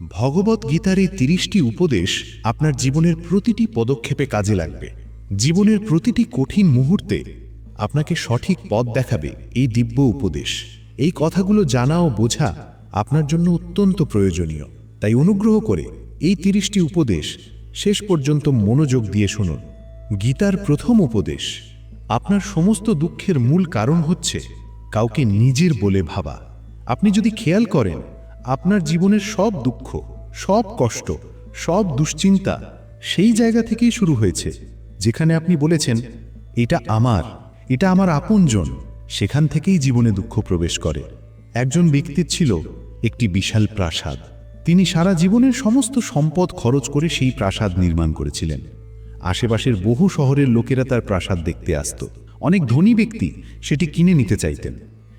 ভগবত গীতার এই তিরিশটি উপদেশ আপনার জীবনের প্রতিটি পদক্ষেপে কাজে লাগবে। জীবনের প্রতিটি কঠিন মুহূর্তে আপনাকে সঠিক পথ দেখাবে এই দিব্য উপদেশ। এই কথাগুলো জানা ও বোঝা আপনার জন্য অত্যন্ত প্রয়োজনীয়। তাই অনুগ্রহ করে এই তিরিশটি উপদেশ শেষ পর্যন্ত মনোযোগ দিয়ে শুনুন। গীতার প্রথম উপদেশ, আপনার সমস্ত দুঃখের মূল কারণ হচ্ছে কাউকে নিজের বলে ভাবা। আপনি যদি খেয়াল করেন আপনার জীবনের সব দুঃখ, সব কষ্ট, সব দুশ্চিন্তা সেই জায়গা থেকেই শুরু হয়েছে, যেখানে আপনি বলেছেন, এটা আমার এটা আমার আপনজন। সেখান থেকেই জীবনে দুঃখ প্রবেশ করে। একজন ব্যক্তির ছিল একটি বিশাল প্রাসাদ। তিনি সারা জীবনের সমস্ত সম্পদ খরচ করে সেই প্রাসাদ নির্মাণ করেছিলেন। আশেপাশের বহু শহরের লোকেরা তার প্রাসাদ দেখতে আসত। অনেক ধনী ব্যক্তি সেটি কিনে নিতে চাইতেন।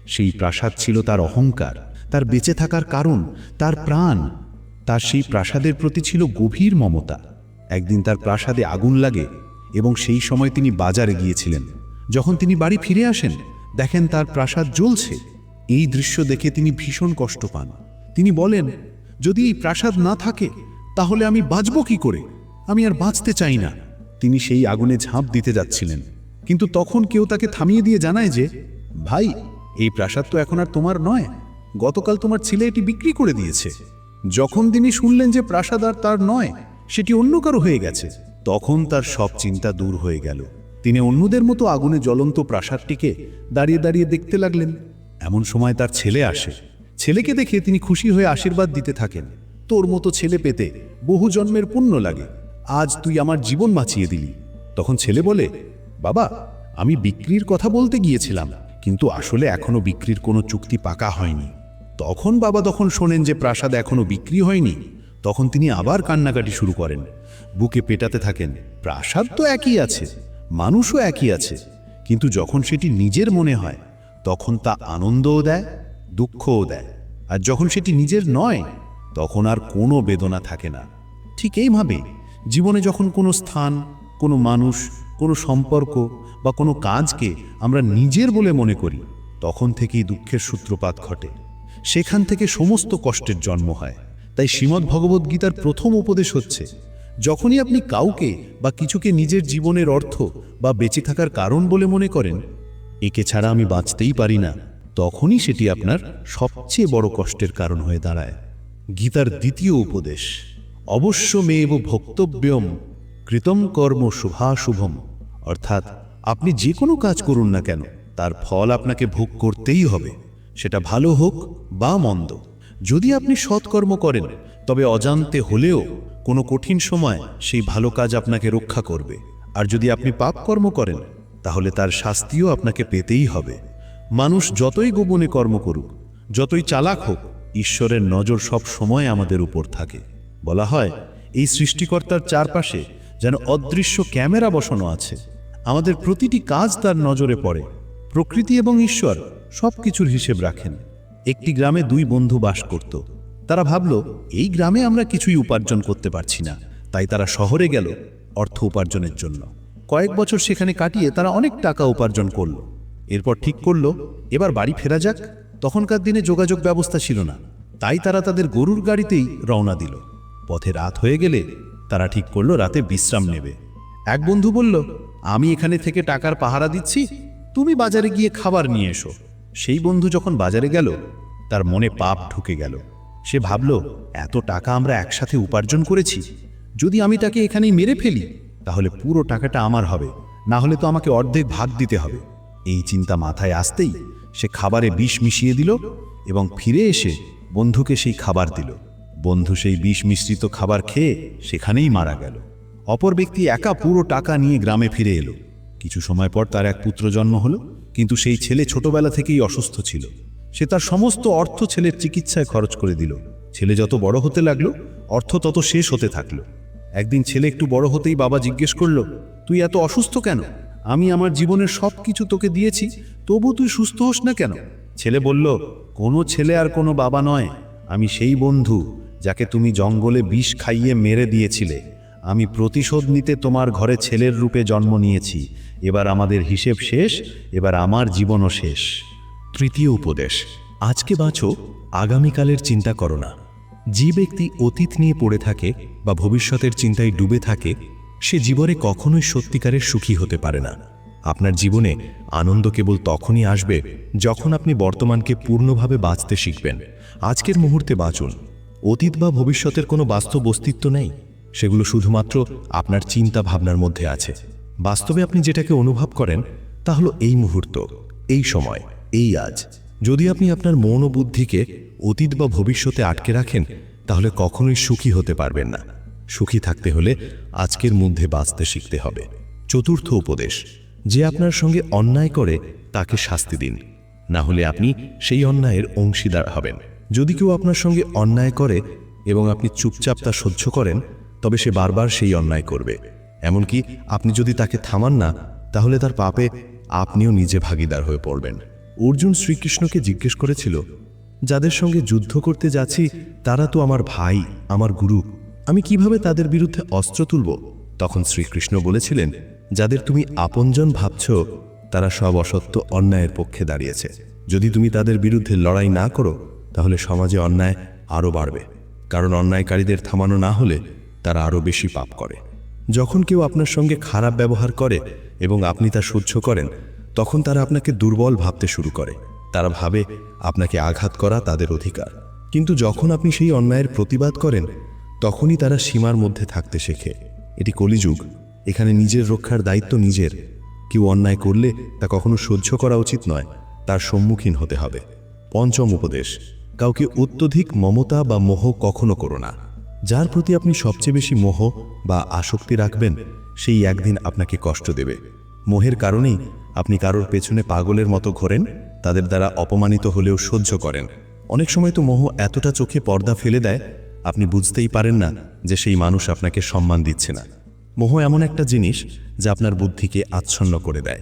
সেই প্রাসাদ ছিল তার অহংকার। তার বেঁচে থাকার কারণ, তার প্রাণ, তার সেই প্রাসাদের প্রতি ছিল গভীর মমতা। একদিন তার প্রাসাদে আগুন লাগে এবং সেই সময় তিনি বাজারে গিয়েছিলেন। যখন তিনি বাড়ি ফিরে আসেন, দেখেন তার প্রাসাদ জ্বলছে। এই দৃশ্য দেখে তিনি ভীষণ কষ্ট পান। তিনি বলেন, যদি এই প্রাসাদ না থাকে, তাহলে আমি বাঁচব কি করে? আমি আর বাঁচতে চাই না। তিনি সেই আগুনে ঝাঁপ দিতে যাচ্ছিলেন। কিন্তু তখন কেউ তাকে থামিয়ে দিয়ে জানায় যে, ভাই, এই প্রাসাদ তো এখন আর তোমার নয়। গতকাল তোমার ছেলে এটি বিক্রি করে দিয়েছে। যখন তিনি শুনলেন যে প্রাসাদ আর তার নয়, সেটি অন্য কারও হয়ে গেছে, তখন তার সব চিন্তা দূর হয়ে গেল। তিনি অন্যদের মতো আগুনে জ্বলন্ত প্রাসাদটিকে দাঁড়িয়ে দাঁড়িয়ে দেখতে লাগলেন। এমন সময় তার ছেলে আসে। ছেলেকে দেখে তিনি খুশি হয়ে আশীর্বাদ দিতে থাকেন। তোর মতো ছেলে পেতে বহু জন্মের পুণ্য লাগে। আজ তুই আমার জীবন বাঁচিয়ে দিলি। তখন ছেলে বলে, বাবা, আমি বিক্রির কথা বলতে গিয়েছিলাম, কিন্তু আসলে এখনও বিক্রির কোনো চুক্তি পাকা হয়নি। তখন বাবা তখন শোনেন যে প্রাসাদ এখনও বিক্রি হয়নি, তখন তিনি আবার কান্নাকাটি শুরু করেন। বুকে পেটাতে থাকেন, প্রাসাদ তো একই আছে, মানুষও একই আছে, কিন্তু যখন সেটি নিজের মনে হয়, তখন তা আনন্দও দেয়, দুঃখও দেয়। আর যখন সেটি নিজের নয়, তখন আর কোনো বেদনা থাকে না। ঠিক এইভাবে জীবনে যখন কোনো স্থান, কোনো মানুষ, কোনো সম্পর্ক বা কোনো কাজকে আমরা নিজের বলে মনে করি, তখন থেকেই দুঃখের সূত্রপাত ঘটে। সেখান থেকে সমস্ত কষ্টের জন্ম হয়। তাই শ্রীমদ্ ভগবদ্গীতার প্রথম উপদেশ হচ্ছে, যখনই আপনি কাউকে বা কিছুকে নিজের জীবনের অর্থ বা বেঁচে থাকার কারণ বলে মনে করেন, একে ছাড়া আমি বাঁচতেই পারি না, তখনই সেটি আপনার সবচেয়ে বড় কষ্টের কারণ হয়ে দাঁড়ায়। গীতার দ্বিতীয় উপদেশ, অবশ্য মেব ভক্তব্যম কৃতম কর্ম শুভাশুভম, অর্থাৎ আপনি যে কোনো কাজ করুন না কেন, তার ফল আপনাকে ভোগ করতেই হবে। সেটা ভালো হোক বা মন্দ। যদি আপনি সৎকর্ম করেন, তবে অজান্তে হলেও কোনো কঠিন সময় সেই ভালো কাজ আপনাকে রক্ষা করবে। আর যদি আপনি পাপ কর্ম করেন, তাহলে তার শাস্তিও আপনাকে পেতেই হবে। মানুষ যতই গোপনে কর্ম করুক, যতই চালাক হোক, ঈশ্বরের নজর সব সময় আমাদের উপর থাকে। বলা হয়, এই সৃষ্টিকর্তার চারপাশে যেন অদৃশ্য ক্যামেরা বসানো আছে। আমাদের প্রতিটি কাজ তার নজরে পড়ে। প্রকৃতি এবং ঈশ্বর সব কিছুর হিসেব রাখেন। একটি গ্রামে দুই বন্ধু বাস করত। তারা ভাবল, এই গ্রামে আমরা কিছুই উপার্জন করতে পারছি না। তাই তারা শহরে গেল অর্থ উপার্জনের জন্য। কয়েক বছর সেখানে কাটিয়ে তারা অনেক টাকা উপার্জন করল। এরপর ঠিক করল, এবার বাড়ি ফেরা যাক। তখনকার দিনে যোগাযোগ ব্যবস্থা ছিল না। তাই তারা তাদের গরুর গাড়িতেই রওনা দিল। পথে রাত হয়ে গেলে তারা ঠিক করল, রাতে বিশ্রাম নেবে। এক বন্ধু বলল, আমি এখানে থেকে টাকার পাহারা দিচ্ছি। তুমি বাজারে গিয়ে খাবার নিয়ে এসো। সেই বন্ধু যখন বাজারে গেল, তার মনে পাপ ঢুকে গেল। সে ভাবল, এত টাকা আমরা একসাথে উপার্জন করেছি। যদি আমি তাকে এখানেই মেরে ফেলি, তাহলে পুরো টাকাটা আমার হবে। না হলে তো আমাকে অর্ধেক ভাগ দিতে হবে। এই চিন্তা মাথায় আসতেই সে খাবারে বিষ মিশিয়ে দিল এবং ফিরে এসে বন্ধুকে সেই খাবার দিল। বন্ধু সেই বিষ মিশ্রিত খাবার খেয়ে সেখানেই মারা গেল। অপর ব্যক্তি একা পুরো টাকা নিয়ে গ্রামে ফিরে এলো। কিছু সময় পর তার এক পুত্র জন্ম হলো, কিন্তু সেই ছেলে ছোটবেলা থেকেই অসুস্থ ছিল। সে তার সমস্ত অর্থ ছেলের চিকিৎসায় খরচ করে দিল। ছেলে যত বড় হতে লাগল, অর্থ তত শেষ হতে থাকল। একদিন ছেলে একটু বড় হতেই বাবা জিজ্ঞেস করল, তুই এত অসুস্থ কেন? আমি আমার জীবনের সব কিছু তোকে দিয়েছি, তবু তুই সুস্থ হোস না কেন? ছেলে বলল, কোনো ছেলে আর কোনো বাবা নয়। আমি সেই বন্ধু যাকে তুমি জঙ্গলে বিষ খাইয়ে মেরে দিয়েছিলে। আমি প্রতিশোধ নিতে তোমার ঘরে ছেলের রূপে জন্ম নিয়েছি। এবার আমাদের হিসেব শেষ, এবার আমার জীবনও শেষ। তৃতীয় উপদেশ, আজকে বাঁচো, আগামীকালের চিন্তা করো না। যে ব্যক্তি অতীত নিয়ে পড়ে থাকে বা ভবিষ্যতের চিন্তায় ডুবে থাকে, সে জীবনে কখনোই সত্যিকারের সুখী হতে পারে না। আপনার জীবনে আনন্দ কেবল তখনই আসবে যখন আপনি বর্তমানকে পূর্ণভাবে বাঁচতে শিখবেন। আজকের মুহূর্তে বাঁচুন। অতীত বা ভবিষ্যতের কোনো বাস্তব অস্তিত্ব নেই। সেগুলো শুধুমাত্র আপনার চিন্তা ভাবনার মধ্যে আছে। বাস্তবে আপনি যেটাকে অনুভব করেন, তা হলো এই মুহূর্ত, এই সময়, এই আজ। যদি আপনি আপনার মন ও বুদ্ধিকে অতীত বা ভবিষ্যতে আটকে রাখেন, তাহলে কখনোই সুখী হতে পারবেন না। সুখী থাকতে হলে আজকের মধ্যে বাঁচতে শিখতে হবে। চতুর্থ উপদেশ, যে আপনার সঙ্গে অন্যায় করে, তাকে শাস্তি দিন। না হলে আপনি সেই অন্যায়ের অংশীদার হবেন। যদি কেউ আপনার সঙ্গে অন্যায় করে এবং আপনি চুপচাপ তা সহ্য করেন তবে সে বারবার সেই অন্যায় করবে। এমনকি আপনি যদি তাকে থামান না, তাহলে তার পাপে আপনিও নিজে ভাগিদার হয়ে পড়বেন। অর্জুন শ্রীকৃষ্ণকে জিজ্ঞেস করেছিল, যাদের সঙ্গে যুদ্ধ করতে যাচ্ছি, তারা তো আমার ভাই, আমার গুরু, আমি কীভাবে তাদের বিরুদ্ধে অস্ত্র তুলব? তখন শ্রীকৃষ্ণ বলেছিলেন, যাদের তুমি আপনজন ভাবছ, তারা সব অসত্য অন্যায়ের পক্ষে দাঁড়িয়েছে। যদি তুমি তাদের বিরুদ্ধে লড়াই না করো, তাহলে সমাজে অন্যায় আরও বাড়বে। কারণ অন্যায়কারীদের থামানো না হলে তারা আরও বেশি পাপ করে। যখন কেউ আপনার সঙ্গে খারাপ ব্যবহার করে এবং আপনি তা সহ্য করেন, তখন তারা আপনাকে দুর্বল ভাবতে শুরু করে। তারা ভাবে, আপনাকে আঘাত করা তাদের অধিকার। কিন্তু যখন আপনি সেই অন্যায়ের প্রতিবাদ করেন, তখনই তারা সীমার মধ্যে থাকতে শেখে। এটি কলিযুগ। এখানে নিজের রক্ষার দায়িত্ব নিজের। কেউ অন্যায় করলে তা কখনো সহ্য করা উচিত নয়, তার সম্মুখীন হতে হবে। পঞ্চম উপদেশ, কাউকে অত্যধিক মমতা বা মোহ কখনো করো না। যার প্রতি আপনি সবচেয়ে বেশি মোহ বা আসক্তি রাখবেন, সেই একদিন আপনাকে কষ্ট দেবে। মোহের কারণেই আপনি কারোর পেছনে পাগলের মতো ঘোরেন, তাদের দ্বারা অপমানিত হলেও সহ্য করেন। অনেক সময় তো মোহ এতটা চোখে পর্দা ফেলে দেয়, আপনি বুঝতেই পারেন না যে সেই মানুষ আপনাকে সম্মান দিচ্ছে না। মোহ এমন একটা জিনিস যা আপনার বুদ্ধিকে আচ্ছন্ন করে দেয়।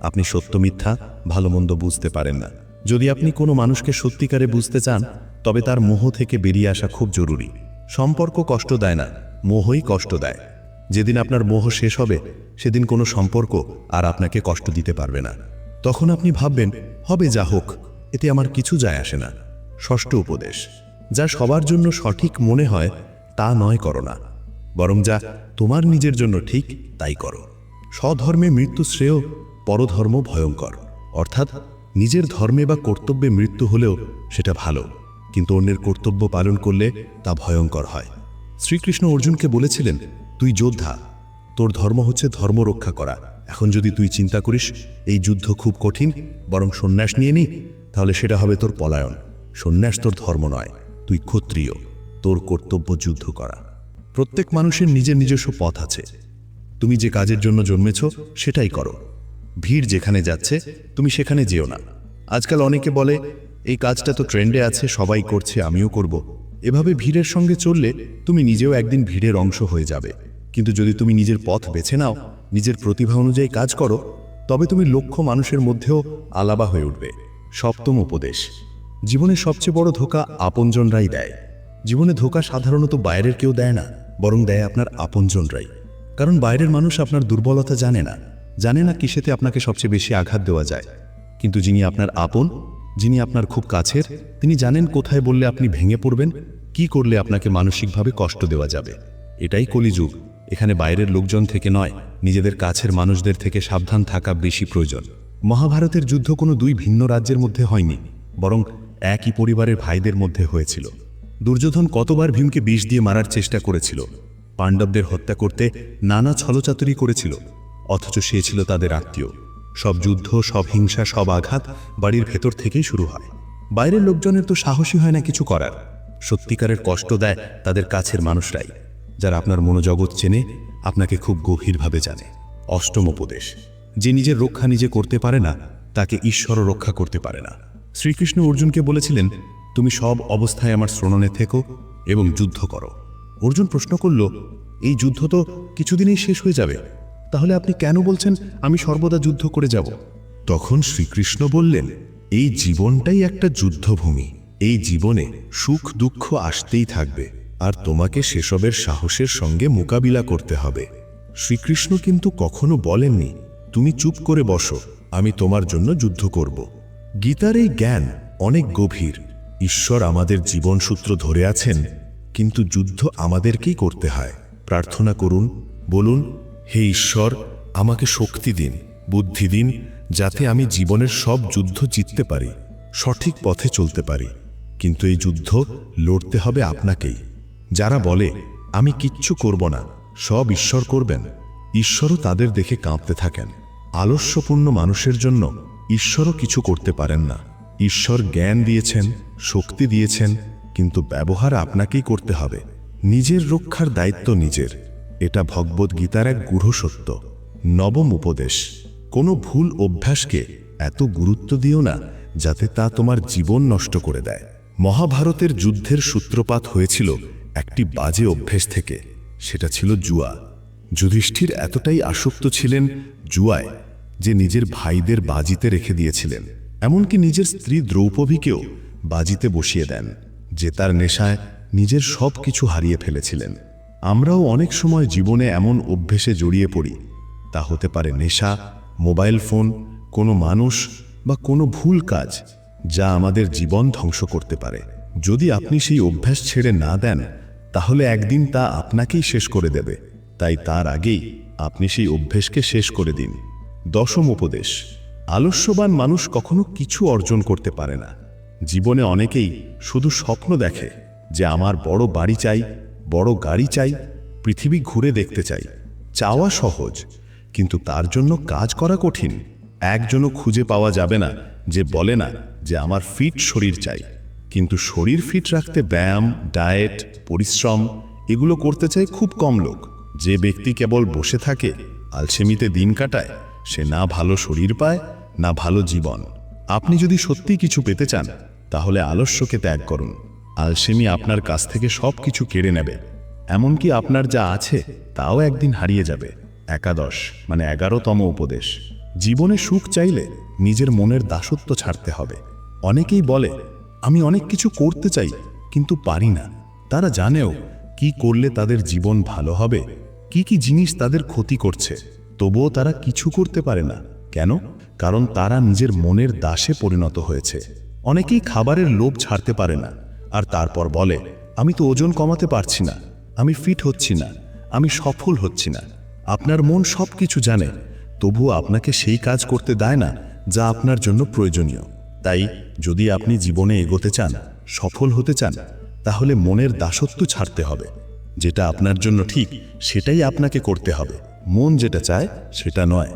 আপনি সত্য মিথ্যা, ভালো মন্দ বুঝতে পারেন না। যদি আপনি কোনো মানুষকে সত্যিকারে বুঝতে চান, তবে তার মোহ থেকে বেরিয়ে আসা খুব জরুরি। সম্পর্ক কষ্ট দেয় না, মোহই কষ্ট দেয়। যেদিন আপনার মোহ শেষ হবে, সেদিন কোনো সম্পর্ক আর আপনাকে কষ্ট দিতে পারবে না। তখন আপনি ভাববেন, হবে যা হোক, এতে আমার কিছু যায় আসে না। ষষ্ঠ উপদেশ, যা সবার জন্য সঠিক মনে হয়, তা নয় করো না। বরং যা তোমার নিজের জন্য ঠিক, তাই করো। স্বধর্মে মৃত্যু শ্রেয়, পরধর্ম ভয়ঙ্কর। অর্থাৎ নিজের ধর্মে বা কর্তব্যে মৃত্যু হলেও সেটা ভালো। কিন্তু অন্যের কর্তব্য পালন করলে তা ভয়ঙ্কর হয়। শ্রীকৃষ্ণ অর্জুনকে বলেছিলেন, তুই যোদ্ধা, তোর ধর্ম হচ্ছে ধর্ম রক্ষা করা। এখন যদি তুই চিন্তা করিস, এই যুদ্ধ খুব কঠিন, বরং সন্ন্যাস নিয়ে নি, তাহলে সেটা হবে তোর পলায়ন। সন্ন্যাস তোর ধর্ম নয়, তুই ক্ষত্রিয়, তোর কর্তব্য যুদ্ধ করা। প্রত্যেক মানুষের নিজের নিজস্ব পথ আছে। তুমি যে কাজের জন্য জন্মেছ, সেটাই করো। ভিড় যেখানে যাচ্ছে, তুমি সেখানে যেও না। আজকাল অনেকে বলে এই কাজটা তো ট্রেন্ডে আছে, সবাই করছে, আমিও করব। এভাবে ভিড়ের সঙ্গে চললে তুমি নিজেও একদিন ভিড়ের অংশ হয়ে যাবে। কিন্তু যদি তুমি নিজের পথ বেছে নাও, নিজের প্রতিভা অনুযায়ী কাজ করো, তবে তুমি লক্ষ্য মানুষের মধ্যেও আলাবা হয়ে উঠবে। সপ্তম উপদেশ। জীবনের সবচেয়ে বড় ধোকা আপনজনরাই দেয়। জীবনে ধোকা সাধারণত বাইরের কেউ দেয় না, বরং দেয় আপনার আপনজনরাই। কারণ বাইরের মানুষ আপনার দুর্বলতা জানে না জানে না কিসেতে আপনাকে সবচেয়ে বেশি আঘাত দেওয়া যায়। কিন্তু যিনি আপনার আপন যিনি আপনার খুব কাছের, তিনি জানেন কোথায় বললে আপনি ভেঙে পড়বেন, কি করলে আপনাকে মানসিকভাবে কষ্ট দেওয়া যাবে। এটাই কলিযুগ, এখানে বাইরের লোকজন থেকে নয়, নিজেদের কাছের মানুষদের থেকে সাবধান থাকা বেশি প্রয়োজন। মহাভারতের যুদ্ধ কোনো দুই ভিন্ন রাজ্যের মধ্যে হয়নি, বরং একই পরিবারের ভাইদের মধ্যে হয়েছিল। দুর্যোধন কতবার ভীমকে বিষ দিয়ে মারার চেষ্টা করেছিল, পাণ্ডবদের হত্যা করতে নানা ছলচাতুরি করেছিল, অথচ সে ছিল তাদের আত্মীয়। সব যুদ্ধ, সব হিংসা, সব আঘাত বাড়ির ভেতর থেকেই শুরু হয়। বাইরের লোকজনের তো সাহসী হয় না কিছু করার। সত্যিকারের কষ্ট দেয় তাদের কাছের মানুষরাই, যারা আপনার মনোজগৎ চেনে, আপনাকে খুব গভীরভাবে জানে। অষ্টম উপদেশ, যে নিজের রক্ষা নিজে করতে পারে না, তাকে ঈশ্বরও রক্ষা করতে পারে না। শ্রীকৃষ্ণ অর্জুনকে বলেছিলেন, তুমি সব অবস্থায় আমার শ্রণনে থেকো এবং যুদ্ধ করো। অর্জুন প্রশ্ন করল, এই যুদ্ধ তো কিছুদিনেই শেষ হয়ে যাবে। তাহলে আপনি কেন বলছেন আমি সর্বদা যুদ্ধ করে যাব? তখন শ্রীকৃষ্ণ বললেন, এই জীবনটাই একটা যুদ্ধভূমি। এই জীবনে সুখ দুঃখ আসতেই থাকবে, আর তোমাকে সেসবের সাহসের সঙ্গে মোকাবিলা করতে হবে। শ্রীকৃষ্ণ কিন্তু কখনো বলেননি, তুমি চুপ করে বসো, আমি তোমার জন্য যুদ্ধ করব। গীতার এই জ্ঞান অনেক গভীর। ঈশ্বর আমাদের জীবনসূত্র ধরে আছেন, কিন্তু যুদ্ধ আমাদেরকেই করতে হয়। প্রার্থনা করুন, বলুন হে ঈশ্বর, আমাকে শক্তি দিন, বুদ্ধি দিন, যাতে আমি জীবনের সব যুদ্ধ জিততে পারি, সঠিক পথে চলতে পারি। কিন্তু এই যুদ্ধ লড়তে হবে আপনাকেই। যারা বলে, আমি কিচ্ছু করব না, সব ঈশ্বর করবেন, ঈশ্বরও তাদের দেখে কাঁপতে থাকেন। আলস্যপূর্ণ মানুষের জন্য ঈশ্বরও কিছু করতে পারেন না। ঈশ্বর জ্ঞান দিয়েছেন, শক্তি দিয়েছেন, কিন্তু ব্যবহার আপনাকেই করতে হবে। নিজের রক্ষার দায়িত্ব নিজের। এটা ভগবদ গীতার এক গূঢ় সত্য। নবম উপদেশ, কোনো ভুল অভ্যাসকে এত গুরুত্ব দিও না যাতে তা তোমার জীবন নষ্ট করে দেয়। মহাভারতের যুদ্ধের সূত্রপাত হয়েছিল একটি বাজে অভ্যেস থেকে, সেটা ছিল জুয়া। যুধিষ্ঠির এতটাই আসক্ত ছিলেন জুয়ায় যে নিজের ভাইদের বাজিতে রেখে দিয়েছিলেন, এমনকি নিজের স্ত্রী দ্রৌপদীকেও বাজিতে বসিয়ে দেন, যে তার নেশায় নিজের সব কিছু হারিয়ে ফেলেছিলেন। আমরাও অনেক সময় জীবনে এমন অভ্যেসে জড়িয়ে পড়ি। তা হতে পারে নেশা, মোবাইল ফোন, কোনো মানুষ বা কোনো ভুল কাজ যা আমাদের জীবন ধ্বংস করতে পারে। যদি আপনি সেই অভ্যাস ছেড়ে না দেন, তাহলে একদিন তা আপনাকেই শেষ করে দেবে। তাই তার আগেই আপনি সেই অভ্যেসকে শেষ করে দিন। দশম উপদেশ, আলস্যবান মানুষ কখনো কিছু অর্জন করতে পারে না। জীবনে অনেকেই শুধু স্বপ্ন দেখে যে, আমার বড় বাড়ি চাই বড় গাড়ি চাই, পৃথিবী ঘুরে দেখতে চাই। চাওয়া সহজ, কিন্তু তার জন্য কাজ করা কঠিন। একজনও খুঁজে পাওয়া যাবে না যে বলে না যে আমার ফিট শরীর চাই। কিন্তু শরীর ফিট রাখতে ব্যায়াম, ডায়েট, পরিশ্রম, এগুলো করতে চায় খুব কম লোক। যে ব্যক্তি কেবল বসে থাকে, আলসেমিতে দিন কাটায়, সে না ভালো শরীর পায়, না ভালো জীবন। আপনি যদি সত্যি কিছু পেতে চান, তাহলে আলস্যকে ত্যাগ করুন। আলসেমি আপনার কাছ থেকে সব কিছু কেড়ে নেবে। এমনকি আপনার যা আছে, তাও একদিন হারিয়ে যাবে। একাদশ মানে এগারোতম উপদেশ। জীবনে সুখ চাইলে নিজের মনের দাসত্ব ছাড়তে হবে। অনেকেই বলে, আমি অনেক কিছু করতে চাই, কিন্তু পারি না। তারা জানেও কি করলে তাদের জীবন ভালো হবে, কি কি জিনিস তাদের ক্ষতি করছে। তবুও তারা কিছু করতে পারে না। কেন? কারণ তারা নিজের মনের দাসে পরিণত হয়েছে। অনেকেই খাবারের লোভ ছাড়তে পারে না। আর তারপর বলে, আমি তো ওজন কমাতে পারছি না, আমি ফিট হচ্ছি না, আমি সফল হচ্ছি না। আপনার মন সব কিছু জানে, তবুও আপনাকে সেই কাজ করতে দেয় না যা আপনার জন্য প্রয়োজনীয়। তাই যদি আপনি জীবনে এগোতে চান, সফল হতে চান, তাহলে মনের দাসত্ব ছাড়তে হবে। যেটা আপনার জন্য ঠিক, সেটাই আপনাকে করতে হবে। মন যেটা চায়, সেটা নয়।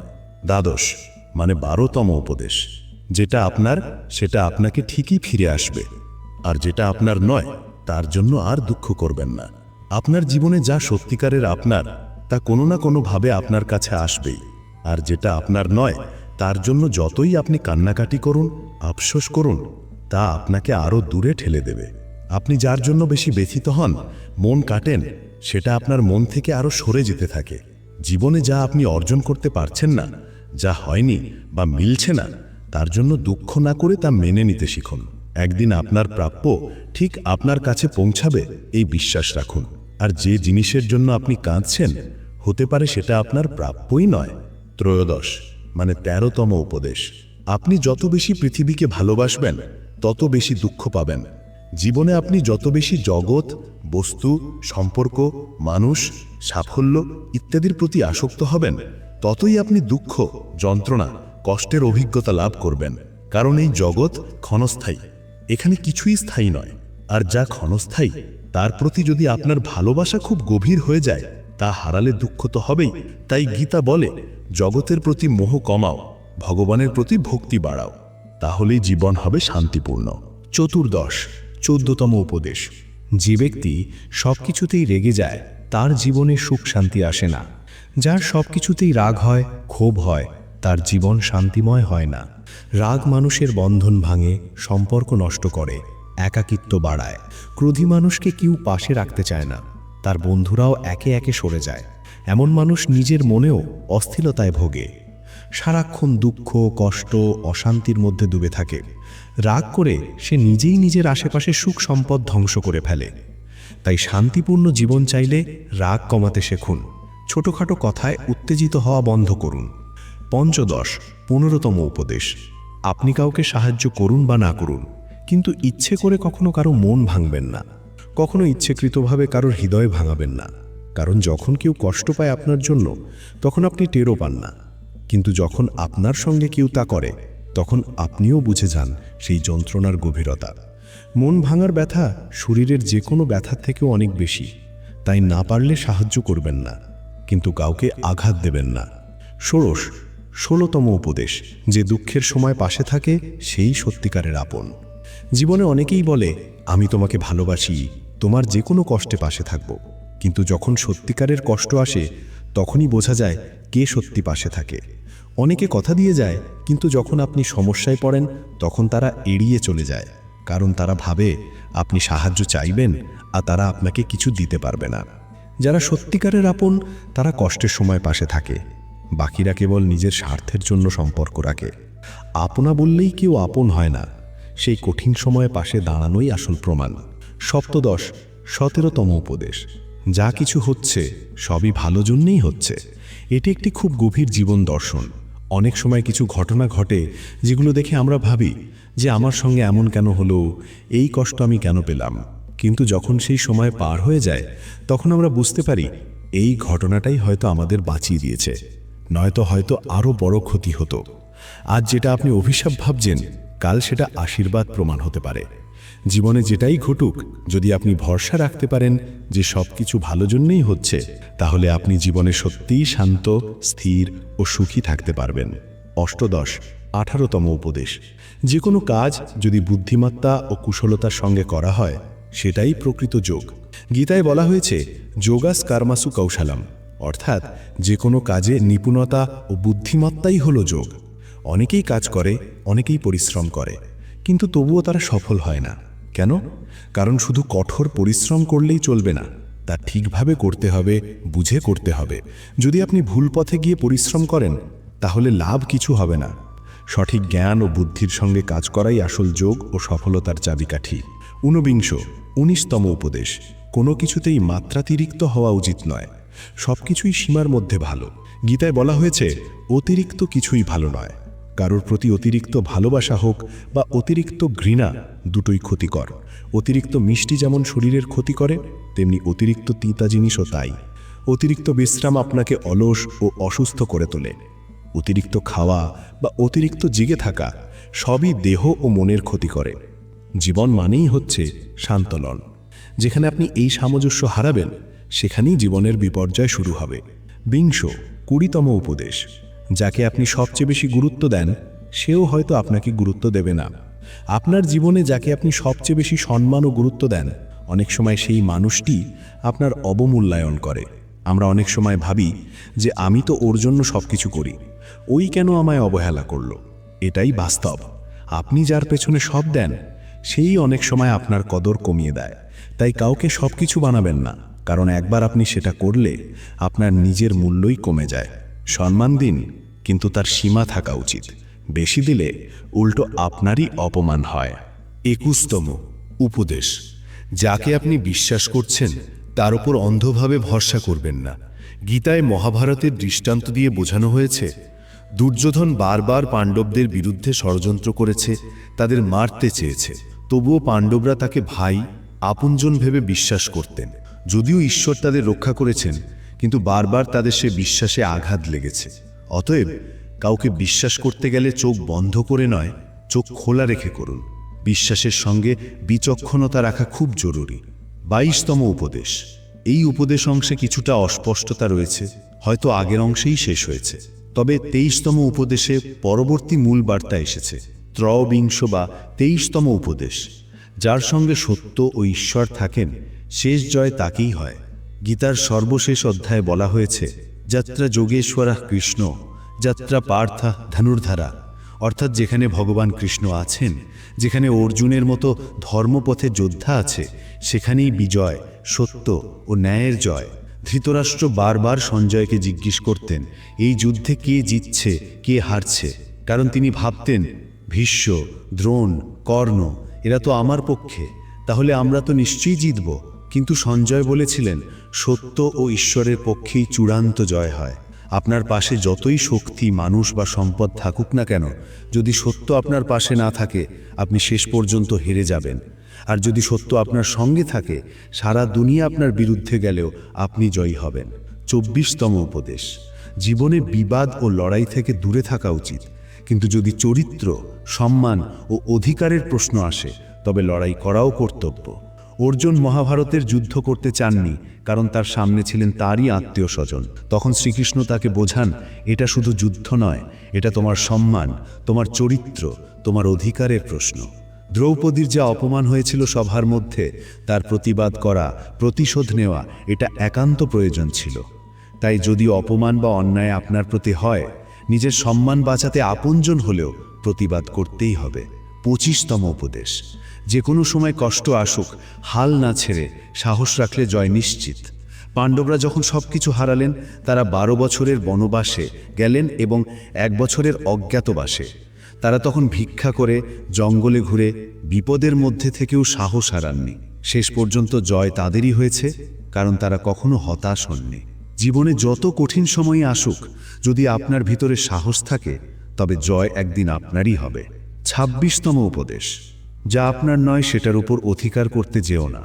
দ্বাদশ মানে বারোতম উপদেশ। যেটা আপনার, সেটা আপনাকে ঠিকই ফিরে আসবে। আর যেটা আপনার নয়, তার জন্য আর দুঃখ করবেন না। আপনার জীবনে যা সত্যিকারের আপনার, তা কোনো না কোনোভাবে আপনার কাছে আসবেই। আর যেটা আপনার নয়, তার জন্য যতই আপনি কান্নাকাটি করুন, আফসোস করুন, তা আপনাকে আরও দূরে ঠেলে দেবে। আপনি যার জন্য বেশি ব্যথিত হন, মন কাটেন, সেটা আপনার মন থেকে আরও সরে যেতে থাকে। জীবনে যা আপনি অর্জন করতে পারছেন না, যা হয়নি বা মিলছে না, তার জন্য দুঃখ না করে তা মেনে নিতে শিখুন। একদিন আপনার প্রাপ্য ঠিক আপনার কাছে পৌঁছাবে, এই বিশ্বাস রাখুন। আর যে জিনিসের জন্য আপনি কাঁদছেন, হতে পারে সেটা আপনার প্রাপ্যই নয়। ত্রয়োদশ মানে তেরোতম উপদেশ। আপনি যত বেশি পৃথিবীকে ভালোবাসবেন, তত বেশি দুঃখ পাবেন। জীবনে আপনি যত বেশি জগৎ, বস্তু, সম্পর্ক, মানুষ, সাফল্য ইত্যাদির প্রতি আসক্ত হবেন, ততই আপনি দুঃখ, যন্ত্রণা, কষ্টের অভিজ্ঞতা লাভ করবেন। কারণ এই জগৎ ক্ষণস্থায়ী। এখানে কিছুই স্থায়ী নয়। আর যা ক্ষণস্থায়ী, তার প্রতি যদি আপনার ভালোবাসা খুব গভীর হয়ে যায়, তা হারালে দুঃখ তো হবেই। তাই গীতা বলে, জগতের প্রতি মোহ কমাও, ভগবানের প্রতি ভক্তি বাড়াও। তাহলেই জীবন হবে শান্তিপূর্ণ। চতুর্দশ, চোদ্দতম উপদেশ। যে ব্যক্তি সব কিছুতেই রেগে যায়, তার জীবনে সুখ শান্তি আসে না। যার সব কিছুতেই রাগ হয়, ক্ষোভ হয়, তার জীবন শান্তিময় হয় না। রাগ মানুষের বন্ধন ভাঙে, সম্পর্ক নষ্ট করে, একাকিত্ব বাড়ায়। ক্রোধী মানুষকে কেউ পাশে রাখতে চায় না, তার বন্ধুরাও একে একে সরে যায়। এমন মানুষ নিজের মনেও অস্থিরতায় ভোগে। সারাক্ষণ দুঃখ, কষ্ট, অশান্তির মধ্যে ডুবে থাকে। রাগ করে সে নিজেই নিজের আশেপাশে সুখ সম্পদ ধ্বংস করে ফেলে। তাই শান্তিপূর্ণ জীবন চাইলে রাগ কমাতে শেখুন। ছোটখাটো কথায় উত্তেজিত হওয়া বন্ধ করুন। পঞ্চদশ পনেরোতম উপদেশ। আপনি কাউকে সাহায্য করুন বা না করুন, কিন্তু ইচ্ছে করে কখনো কারও মন ভাঙবেন না। কখনো ইচ্ছেকৃতভাবে কারোর হৃদয় ভাঙাবেন না। কারণ যখন কেউ কষ্ট পায় আপনার জন্য, তখন আপনি টেরও পান না। কিন্তু যখন আপনার সঙ্গে কেউ তা করে, তখন আপনিও বুঝে যান সেই যন্ত্রণার গভীরতা। মন ভাঙার ব্যথা শরীরের যে কোনো ব্যথার থেকেও অনেক বেশি। তাই না পারলে সাহায্য করবেন না, কিন্তু কাউকে আঘাত দেবেন না। ষোড়শ ষোলোতম উপদেশ, যে দুঃখের সময় পাশে থাকে, সেই সত্যিকারের আপন। জীবনে অনেকেই বলে, আমি তোমাকে ভালোবাসি, তোমার যে কোনো কষ্টে পাশে থাকব। কিন্তু যখন সত্যিকারের কষ্ট আসে, তখনই বোঝা যায়, কে সত্যি পাশে থাকে। অনেকে কথা দিয়ে যায়, কিন্তু যখন আপনি সমস্যায় পড়েন, তখন তারা এড়িয়ে চলে যায়। কারণ তারা ভাবে, আপনি সাহায্য চাইবেন, আর তারা আপনাকে কিছু দিতে পারবে না। যারা সত্যিকারের আপন, তারা কষ্টের সময় পাশে থাকে। বাকিরা কেবল নিজের স্বার্থের জন্য সম্পর্ক রাখে। আপনা বললেই কেউ আপন হয় না। সেই কঠিন সময়ে পাশে দাঁড়ানোই আসল প্রমাণ। সপ্তদশ, সতেরোতম উপদেশ। যা কিছু হচ্ছে, সবই ভালো জন্যেই হচ্ছে। এটি একটি খুব গভীর জীবন দর্শন। অনেক সময় কিছু ঘটনা ঘটে, যেগুলো দেখে আমরা ভাবি যে আমার সঙ্গে এমন কেন হলো, এই কষ্ট আমি কেন পেলাম। কিন্তু যখন সেই সময় পার হয়ে যায়, তখন আমরা বুঝতে পারি, এই ঘটনাটাই হয়তো আমাদের বাঁচিয়ে দিয়েছে। নয়তো হয়তো আরও বড় ক্ষতি হতো। আজ যেটা আপনি অভিশাপ ভাবছেন, কাল সেটা আশীর্বাদ প্রমাণ হতে পারে। জীবনে যেটাই ঘটুক, যদি আপনি ভরসা রাখতে পারেন যে সব কিছু ভালো জন্যেই হচ্ছে, তাহলে আপনি জীবনে সত্যিই শান্ত, স্থির ও সুখী থাকতে পারবেন। অষ্টদশ, আঠারোতম উপদেশ। যে কোনো কাজ যদি বুদ্ধিমত্তা ও কুশলতার সঙ্গে করা হয়, সেটাই প্রকৃত যোগ। গীতায় বলা হয়েছে, যোগাস কার্মাসু কৌশালাম। অর্থাৎ যে কোনো কাজে নিপুণতা ও বুদ্ধিমত্তাই হলো যোগ। অনেকেই কাজ করে, অনেকেই পরিশ্রম করে, কিন্তু তবুও তারা সফল হয় না। কেন? কারণ শুধু কঠোর পরিশ্রম করলেই চলবে না। তা ঠিকভাবে করতে হবে, বুঝে করতে হবে। যদি আপনি ভুল পথে গিয়ে পরিশ্রম করেন, তাহলে লাভ কিছু হবে না। সঠিক জ্ঞান ও বুদ্ধির সঙ্গে কাজ করাই আসল যোগ ও সফলতার চাবিকাঠি। ঊনবিংশ, উনিশতম উপদেশ। কোনো কিছুতেই মাত্রাতিরিক্ত হওয়া উচিত নয়। সব কিছুই সীমার মধ্যে ভালো। গীতায় বলা হয়েছে, অতিরিক্ত কিছুই ভালো নয়। কারোর প্রতি অতিরিক্ত ভালোবাসা হোক বা অতিরিক্ত ঘৃণা, দুটোই ক্ষতিকর। অতিরিক্ত মিষ্টি যেমন শরীরের ক্ষতি করে, তেমনি অতিরিক্ত তিতা জিনিসও তাই। অতিরিক্ত বিশ্রাম আপনাকে অলস ও অসুস্থ করে তোলে। অতিরিক্ত খাওয়া বা অতিরিক্ত জেগে থাকা, সবই দেহ ও মনের ক্ষতি করে। জীবন মানেই হচ্ছে শান্তলন যেখানে আপনি এই সামঞ্জস্য হারাবেন সেখানেই জীবনের বিপর্যয় শুরু হবে। বিংশ, কুড়িতম উপদেশ। যাকে আপনি সবচেয়ে বেশি গুরুত্ব দেন, সেও হয়তো আপনাকে গুরুত্ব দেবে না। আপনার জীবনে যাকে আপনি সবচেয়ে বেশি সম্মান ও গুরুত্ব দেন, অনেক সময় সেই মানুষটি আপনার অবমূল্যায়ন করে। আমরা অনেক সময় ভাবি যে আমি তো ওর জন্য সব কিছু করি। ওই কেন আমায় অবহেলা করল? এটাই বাস্তব। আপনি যার পেছনে সব দেন, সেই অনেক সময় আপনার কদর কমিয়ে দেয়। তাই কাউকে সব কিছু বানাবেন না। কারণ একবার আপনি সেটা করলে আপনার নিজের মূল্যই কমে যায়। সম্মান দিন, কিন্তু তার সীমা থাকা উচিত। বেশি দিলে উল্টো আপনারই অপমান হয়। একুশতম উপদেশ। যাকে আপনি বিশ্বাস করছেন, তার উপর অন্ধভাবে ভরসা করবেন না। গীতায় মহাভারতের দৃষ্টান্ত দিয়ে বোঝানো হয়েছে, দুর্যোধন বারবার পাণ্ডবদের বিরুদ্ধে ষড়যন্ত্র করেছে, তাদের মারতে চেয়েছে। তবুও পাণ্ডবরা তাকে ভাই, আপনজন ভেবে বিশ্বাস করতেন। যদিও ঈশ্বর তাদের রক্ষা করেছেন, কিন্তু বারবার তাদের সে বিশ্বাসে আঘাত লেগেছে। অতএব, কাউকে বিশ্বাস করতে গেলে চোখ বন্ধ করে নয়, চোখ খোলা রেখে করুন। বিশ্বাসের সঙ্গে বিচক্ষণতা রাখা খুব জরুরি। বাইশতম উপদেশ। এই উপদেশ অংশে কিছুটা অস্পষ্টতা রয়েছে, হয়তো আগের অংশেই শেষ হয়েছে। তবে তেইশতম উপদেশে পরবর্তী মূল বার্তা এসেছে। ত্রবিংশ বা তেইশতম উপদেশ। যার সঙ্গে সত্য ও ঈশ্বর থাকেন শেষ জয় তাকেই হয়। গীতার সর্বশেষ অধ্যায়ে বলা হয়েছে, যাত্রা যোগেশ্বরা কৃষ্ণ, যাত্রা পার্থা ধনুর্ধারা। অর্থাৎ যেখানে ভগবান কৃষ্ণ আছেন, যেখানে অর্জুনের মতো ধর্মপথে যোদ্ধা আছে, সেখানেই বিজয়, সত্য ও ন্যায়ের জয়। ধৃতরাষ্ট্র বারবার সঞ্জয়কে জিজ্ঞেস করতেন, এই যুদ্ধে কে জিতছে, কে হারছে? কারণ তিনি ভাবতেন, ভীষ্ম, দ্রোণ, কর্ণ, এরা তো আমার পক্ষে, তাহলে আমরা তো নিশ্চয়ই জিতব। কিন্তু সঞ্জয় বলেছিলেন, সত্য ও ঈশ্বরের পক্ষেই চূড়ান্ত জয় হয়। আপনার পাশে যতই শক্তি, মানুষ বা সম্পদ থাকুক না কেন, যদি সত্য আপনার পাশে না থাকে, আপনি শেষ পর্যন্ত হেরে যাবেন। আর যদি সত্য আপনার সঙ্গে থাকে, সারা দুনিয়া আপনার বিরুদ্ধে গেলেও আপনি জয়ী হবেন। চব্বিশতম উপদেশ। জীবনে বিবাদ ও লড়াই থেকে দূরে থাকা উচিত। কিন্তু যদি চরিত্র, সম্মান ও অধিকারের প্রশ্ন আসে, তবে লড়াই করাও কর্তব্য। অর্জুন মহাভারতের যুদ্ধ করতে চাননি, কারণ তার সামনে ছিলেন তারই আত্মীয় স্বজন তখন শ্রীকৃষ্ণ তাকে বোঝান, এটা শুধু যুদ্ধ নয়, এটা তোমার সম্মান, তোমার চরিত্র, তোমার অধিকারের প্রশ্ন। দ্রৌপদীর যা অপমান হয়েছিল সভার মধ্যে, তার প্রতিবাদ করা, প্রতিশোধ নেওয়া, এটা একান্ত প্রয়োজন ছিল। তাই যদি অপমান বা অন্যায় আপনার প্রতি হয়, নিজের সম্মান বাঁচাতে আপনজন হলেও প্রতিবাদ করতেই হবে। পঁচিশতম উপদেশ। যে কোনো সময় কষ্ট আসুক, হাল না ছেড়ে সাহস রাখলে জয় নিশ্চিত। পাণ্ডবরা যখন সব কিছু হারালেন, তারা বারো বছরের বনবাসে গেলেন এবং এক বছরের অজ্ঞাতবাসে। তারা তখন ভিক্ষা করে জঙ্গলে ঘুরে বিপদের মধ্যে থেকেও সাহস হারাননি। শেষ পর্যন্ত জয় তাদেরই হয়েছে, কারণ তারা কখনো হতাশ হননি। জীবনে যত কঠিন সময়ই আসুক, যদি আপনার ভিতরে সাহস থাকে, তবে জয় একদিন আপনারই হবে। ছাব্বিশতম উপদেশ। যা আপনার নয় সেটার উপর অধিকার করতে যেও না।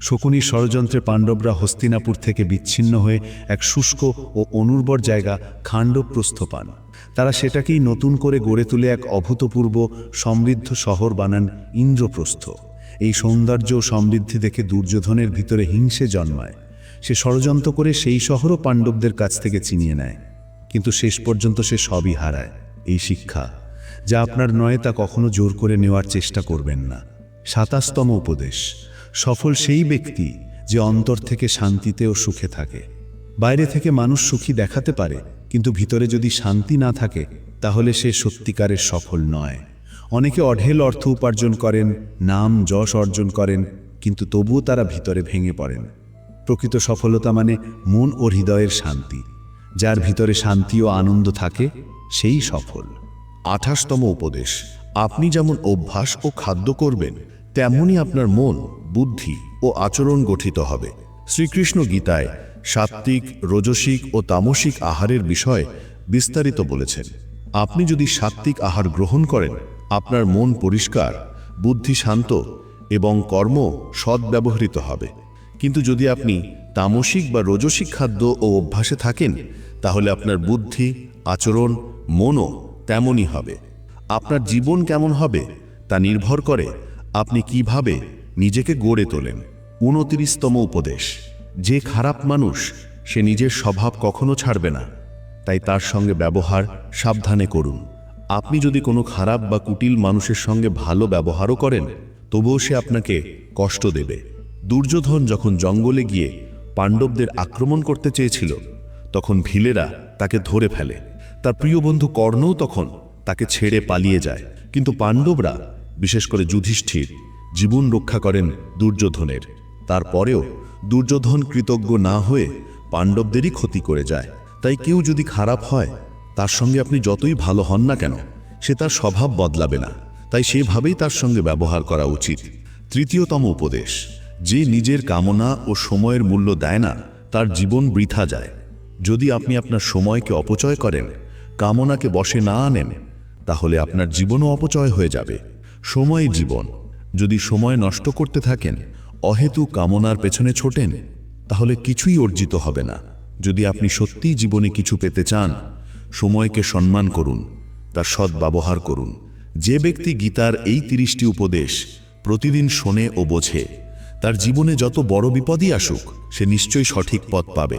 শকুনি ষড়যন্ত্রে পাণ্ডবরা হস্তিনাপুর থেকে বিচ্ছিন্ন হয়ে এক শুষ্ক ও অনুর্বর জায়গা খাণ্ডপ্রস্থ পান। তারা সেটাকেই নতুন করে গড়ে তুলে এক অভূতপূর্ব সমৃদ্ধ শহর বানান ইন্দ্রপ্রস্থ। এই সৌন্দর্য ও সমৃদ্ধি দেখে দুর্যোধনের ভিতরে হিংসে জন্মায়। সে ষড়যন্ত্র করে সেই শহরও পাণ্ডবদের কাছ থেকে চিনিয়ে নেয়। কিন্তু শেষ পর্যন্ত সে সবই হারায়। এই শিক্ষা যা আপনার নয় তা কখনো জোর করে নেওয়ার চেষ্টা করবেন না। সাতাশতম উপদেশ, সফল সেই ব্যক্তি যে অন্তর থেকে শান্তিতে ও সুখে থাকে। বাইরে থেকে মানুষ সুখী দেখাতে পারে, কিন্তু ভিতরে যদি শান্তি না থাকে, তাহলে সে সত্যিকারের সফল নয়। অনেকে অঢেল অর্থ উপার্জন করেন, নাম যশ অর্জন করেন, কিন্তু তবুও তারা ভিতরে ভেঙে পড়েন। প্রকৃত সফলতা মানে মন ও হৃদয়ের শান্তি। যার ভিতরে শান্তি ও আনন্দ থাকে, সেই সফল। আঠাশতম উপদেশ। আপনি যেমন অভ্যাস ও খাদ্য করবেন, তেমনই আপনার মন, বুদ্ধি ও আচরণ গঠিত হবে। শ্রীকৃষ্ণ গীতায় সাত্ত্বিক, রজসিক ও তামসিক আহারের বিষয় বিস্তারিত বলেছেন। আপনি যদি সাত্ত্বিক আহার গ্রহণ করেন, আপনার মন পরিষ্কার বুদ্ধি শান্ত এবং কর্ম সদ্ব্যবহৃত হবে। কিন্তু যদি আপনি তামসিক বা রজসিক খাদ্য ও অভ্যাসে থাকেন, তাহলে আপনার বুদ্ধি, আচরণ, মনও তেমনই হবে। আপনার জীবন কেমন হবে তা নির্ভর করে আপনি কীভাবে নিজেকে গড়ে তোলেন। উনতিরিশতম উপদেশ, যে খারাপ মানুষ, সে নিজের স্বভাব কখনো ছাড়বে না। তাই তার সঙ্গে ব্যবহার সাবধানে করুন। আপনি যদি কোনো খারাপ বা কুটিল মানুষের সঙ্গে ভালো ব্যবহারও করেন, তবুও সে আপনাকে কষ্ট দেবে। দুর্যোধন যখন জঙ্গলে গিয়ে পাণ্ডবদের আক্রমণ করতে চেয়েছিল, তখন ভিলেরা তাকে ধরে ফেলে। তার প্রিয় বন্ধু কর্ণও তখন তাকে ছেড়ে পালিয়ে যায়। কিন্তু পাণ্ডবরা, বিশেষ করে যুধিষ্ঠির, জীবন রক্ষা করেন দুর্যোধনের। তারপরেও দুর্যোধন কৃতজ্ঞ না হয়ে পাণ্ডবদেরই ক্ষতি করে যায়। তাই কেউ যদি খারাপ হয়, তার সঙ্গে আপনি যতই ভালো হন না কেন, সে তার স্বভাব বদলাবে না। তাই সেভাবেই তার সঙ্গে ব্যবহার করা উচিত। তৃতীয়তম উপদেশ, যে নিজের কামনা ও সময়ের মূল্য দেয় না, তার জীবন বৃথা যায়। যদি আপনি আপনার সময়কে অপচয় করেন কামনাকে বসে না আনেন, তাহলে আপনার জীবনও অপচয় হয়ে যাবে। সময় জীবন। যদি সময় নষ্ট করতে থাকেন, অহেতু কামনার পেছনে ছোটেন, তাহলে কিছুই অর্জিত হবে না। যদি আপনি সত্যিই জীবনে কিছু পেতে চান, সময়কে সম্মান করুন, তার সদ্ব্যবহার করুন। যে ব্যক্তি গীতার এই তিরিশটি উপদেশ প্রতিদিন শোনে ও বোঝে, তার জীবনে যত বড় বিপদই আসুক, সে নিশ্চয়ই সঠিক পথ পাবে।